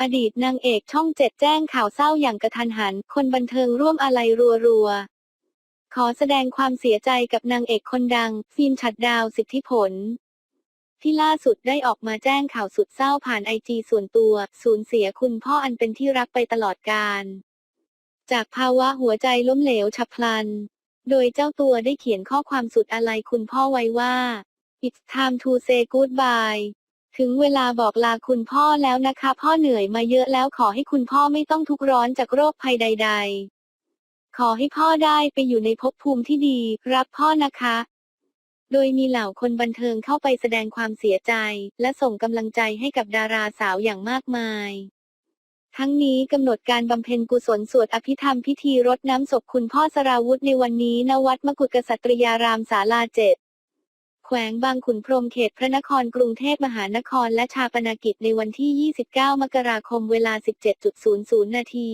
อดีตนางเอกช่องเจ็ดแจ้งข่าวเศร้าอย่างกระทันหัน คนบันเทิงร่วมอะไรรัวๆ ขอแสดงความเสียใจกับนางเอกคนดัง ฟิล์มฉัดดาวสิทธิผล ที่ล่าสุดได้ออกมาแจ้งข่าวสุดเศร้าผ่านไอจีส่วนตัว สูญเสียคุณพ่ออันเป็นที่รักไปตลอดกาล จากภาวะหัวใจล้มเหลวฉับพลัน โดยเจ้าตัวได้เขียนข้อความสุดอาลัยคุณพ่อไว้ว่า It's time to say goodbye ถึงเวลาบอกลาคุณพ่อแล้วนะคะ พ่อเหนื่อยมาเยอะแล้วขอให้คุณพ่อไม่ต้องทุกข์ร้อนจากโรคภัยใด ๆ ขอให้พ่อได้ไปอยู่ในภพภูมิที่ดี รักพ่อนะคะ โดยมีเหล่าคนบันเทิงเข้าไปแสดงความเสียใจ และส่งกำลังใจให้กับดาราสาวอย่างมากมายทั้งนี้กำหนดการบำเพ็ญกุศลสวดอภิธรรมพิธีรดน้ำศพคุณพ่อสราวุธในวันนี้ณวัดมกุฎกษัตริยารามศาลาเจ็ด แขวงบางขุนพรหมเขตพระนครกรุงเทพมหานครและชาปนกิจในวันที่ 29 มกราคมเวลา 17.00 นาที